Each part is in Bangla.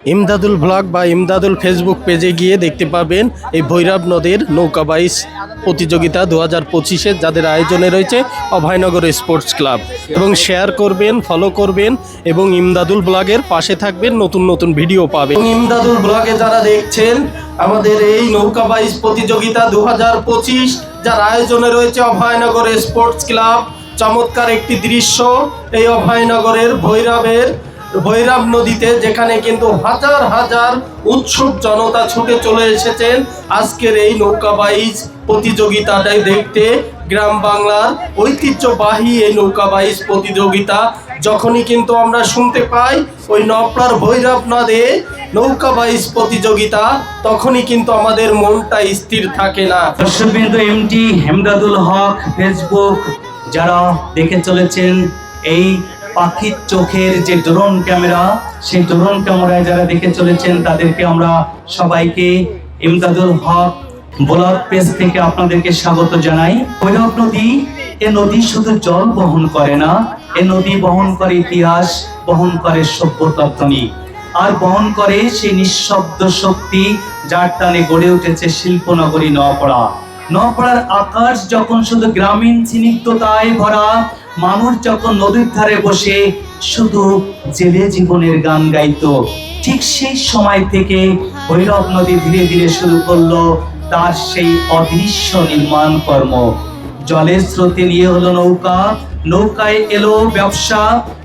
ইমদাদুল ব্লগ বা ইমদাদুল ফেসবুক পেজে গিয়ে দেখতে পাবেন এই ভৈরব নদীর নৌকা বাইচ প্রতিযোগিতা দু হাজার পঁচিশে যাদের আয়োজনে রয়েছে অভয়নগর স্পোর্টস ক্লাব। এবং শেয়ার করবেন ফলো করবেন এবং ইমদাদুল ব্লগের পাশে থাকবেন, নতুন নতুন ভিডিও পাবেন। ইমদাদুল ব্লগে যারা দেখছেন, আমাদের এই নৌকা বাইচ প্রতিযোগিতা দু হাজার পঁচিশ যার আয়োজনে রয়েছে অভয়নগর স্পোর্টস ক্লাব, চমৎকার একটি দৃশ্য এই অভয়নগরের ভৈরবের ভৈরব নদীতে, যেখানে কিন্তু হাজার হাজার উৎসুক জনতা ছুটে চলে এসেছেন। আজকের এই নৌকাবাইজ প্রতিযোগিতাটাই দেখতে গ্রাম বাংলার ঐতিহ্যবাহী এই নৌকাবাইজ প্রতিযোগিতা। যখনই কিন্তু আমরা শুনতে পাই ওই নপলার ভৈরব নদে নৌকাবাইজ প্রতিযোগিতা, তখনই কিন্তু আমাদের মনটা স্থির থাকে না। দর্শকবৃন্দ এমটি হেমদাদুল হক, ফেসবুক, যারা দেখে চলেছেন এই পাখির চোখের যে ড্রোন ক্যামেরা, সেই ড্রোন ক্যামেরায় যারা দেখে চলেছেন, তাদেরকে আমরা সবাইকে ইমদাদুল হক ব্লগ পেজ থেকে আপনাদেরকে স্বাগত জানাই। ভৈরব নদী, এ নদী শুধু জল বহন করে না, এ নদী বহন করে ইতিহাস, বহন করে সভ্যতত্ত্বনী আর বহন করে সেই নিঃশব্দ শক্তি যার টানে গড়ে উঠেছে শিল্পনগরী নপড়া নপড়ার আকাশ যখন শুধু গ্রামীণ স্নিগ্ধতায় ভরা মানুষ যখন নদীর ধারে বসে শুধু জেলে জীবনের গান গাইত, ঠিক সেই সময় থেকে ভৈরব নদী ধীরে ধীরে শুরু করল তার সেই অদৃশ্য নির্মাণ কর্ম। জলের স্রোতে নিয়ে হলো নৌকা, নৌকায় এলো ব্যবসা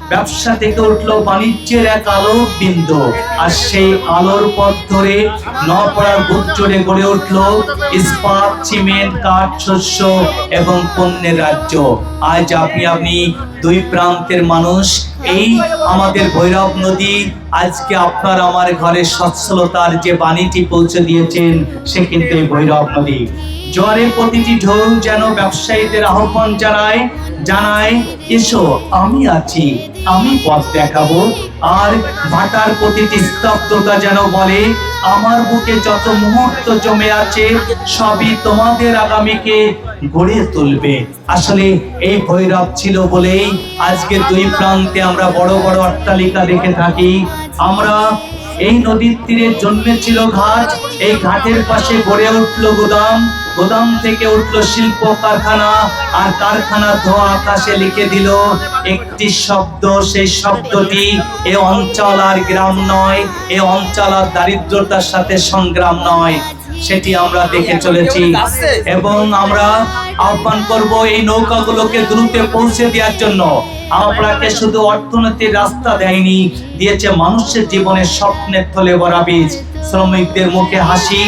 ব্যবসা থেকে উঠল বাণিজ্যের এক আলো বিন্দু। আর সেই আলোর পথ ধরে নপড়ার জুড়ে গড়ে উঠল ইস্পাত, সিমেন্ট, কাঠ, শস্য এবং পণ্যের রাজ্য। আজ আপনি আপনি দুই প্রান্তের মানুষ। এই আমাদের ভৈরব নদী আজকে আপনার আমার ঘরে সচ্ছলতার যে বাণীটি পৌঁছে দিয়েছেন, সে কিন্তু এই ভৈরব নদী। জ্বরে প্রতিটি ঢেউ যেন ব্যবসায়ীদের আহ্বান জানায় জানায়, এসো, আমি আছি। আমি পথ দেখাবো, আর ভাটার প্রতিটি স্তব্ধতা যেন বলে, আমার বুকে যত মুহূর্ত জমে আছে, সবই তোমাদের আগামীকে গড়ে তুলবে। আসলে এই ভৈরব ছিল বলেই আজকে দুই প্রান্তে আমরা বড় বড় অট্টালিকা দেখে থাকি। আমরা এই নদীর তীরে জন্মেছিল ঘাট। এই ঘাটের পাশে গড়ে উঠল গোদাম। গোদাম থেকে উঠল শিল্প কারখানা আর কারখানার ধোয়া আকাশে লিখে দিল একটি শব্দ। সেই শব্দটি এ অঞ্চল আর গ্রাম নয়, এ অঞ্চল আর দারিদ্রতার সাথে সংগ্রাম নয়। সেটি আমরা দেখে চলেছি। এবং আমরা আহ্বান করব এই নৌকাগুলোকে দ্রুত পৌঁছে দেওয়ার জন্য। আপনাকে শুধু অর্থনীতির রাস্তা দেয়নি, দিয়েছে মানুষের জীবনের স্বপ্নের থলে ভরা বীজ। শ্রমিকদের মুখে হাসি,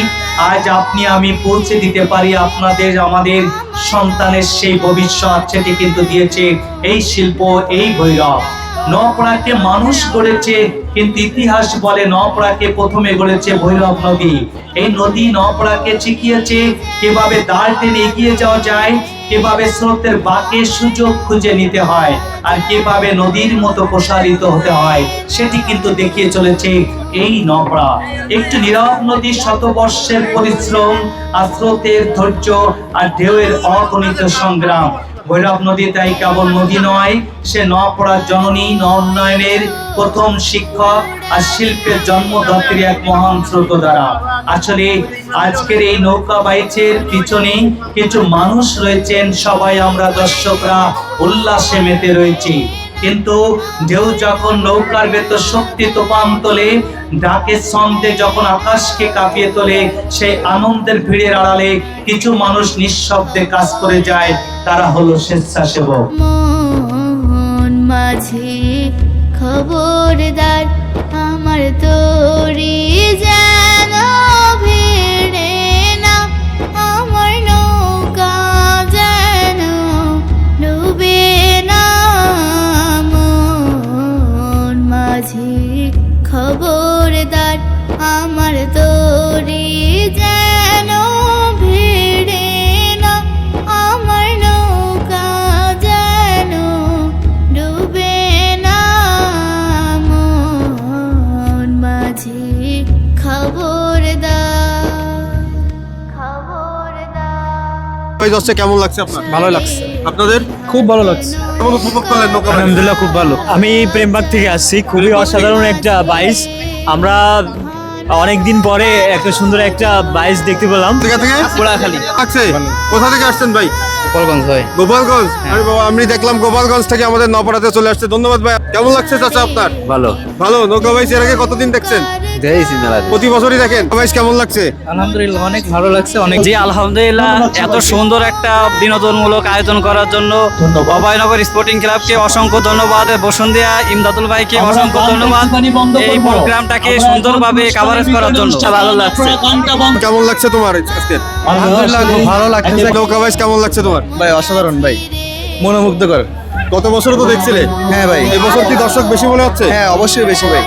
আজ আপনি আমি পৌঁছে দিতে পারি আপনাদের, আমাদের সন্তানের সেই ভবিষ্যৎ, সেটি কিন্তু দিয়েছে এই শিল্প, এই ভৈরব। নপড়াকে মানুষ গড়েছে কিন্তু ইতিহাস বলে নপড়াকে প্রথমে গড়েছে ভৈরব নদী। এই নদী নপড়াকে শিখিয়েছে কীভাবে দাঁড় টেনে এগিয়ে যাওয়া যায়, কীভাবে স্রোতের বাঁকে সুযোগ খুঁজে নিতে হয়, আর কীভাবে নদীর মতো প্রসারিত হতে হয়, সেটি কিন্তু দেখিয়ে চলেছে এই নপড়া। একটু নীরব নদীর শতবর্ষের পরিশ্রম, আর স্রোতের ধৈর্য, আর ঢেউয়ের অগণিত সংগ্রাম। ভৈরব নদী তাই কেবল নদী নয়, সে নপড়ার জননী নন্নয়নের প্রথম শিক্ষক আর শিল্পের জন্মদাত্রী এক মহান দ্বারা। আসলে আজকের এই নৌকা বাইচের পিছনে কিছু মানুষ রয়েছেন, সবাই আমরা দর্শকরা উল্লাসে মেতে রয়েছি। কিন্তু ঢেউ যখন নৌকার ভেতর শক্তি তোপান তোলে ডাকের ছন্দে যখন আকাশকে কাঁপিয়ে তোলে, সেই আনন্দের ভিড়ের আড়ালে কিছু মানুষ নিঃশব্দে কাজ করে যায়, তারা হলো স্বেচ্ছাসেবক। মাঝে খবরদার, আমার তোরি যেন খবরদার আমার তোরি ওই যাচ্ছে কেমন লাগছে আপনার? ভালো লাগছে। আপনাদের? খুব ভালো লাগছে। কেমন উপভোগ করলেন নৌকা বাইচ? আলহামদুলিল্লাহ খুব ভালো। আমি প্রেমবাগ থেকে আসছি খুবই অসাধারণ একটা বাইস আমরা অনেক দিন পরে একটা সুন্দর একটা বাইস দেখতে পেলাম। থেকে থেকে? পোড়াখালী লাগছে কোথা থেকে আসছেন ভাই? গোপালগঞ্জ ভাই গোপালগঞ্জ? আরে বাবা আমি দেখলাম গোপালগঞ্জ থেকে আমাদের নপাড়াতে চলে আসছে। ধন্যবাদ ভাই। কেমন লাগছে চাচা আপনার? ভালো। ভালো নৌকা ভাই এর আগে কতদিন দেখছেন? দেখেছি মেলা প্রতি বছরই দেখেন। ভাই কেমন লাগছে? আলহামদুলিল্লাহ অনেক ভালো লাগছে অনেক জি আলহামদুলিল্লাহ এত সুন্দর একটা বিনোদনমূলক আয়োজন করার জন্য অভয়নগর স্পোর্টিং ক্লাবকে অসংখ্য ধন্যবাদ বসুন্ধিয়া ইমদাদুল ভাইকে অসংখ্য ধন্যবাদ এই প্রোগ্রামটাকে সুন্দরভাবে কাভারেজ করার জন্য। ভালো লাগছে। কেমন লাগছে তোমার আজকে? আলহামদুলিল্লাহ খুব ভালো লাগছে। নৌকা কেমন লাগছে তোমার? ভাই অসাধারণ ভাই। মনোমুগ্ধকর। গত বছর তো দেখছিলে? হ্যাঁ ভাই। এই বছর কি দর্শক বেশি মনে হচ্ছে? হ্যাঁ অবশ্যই বেশি ভাই।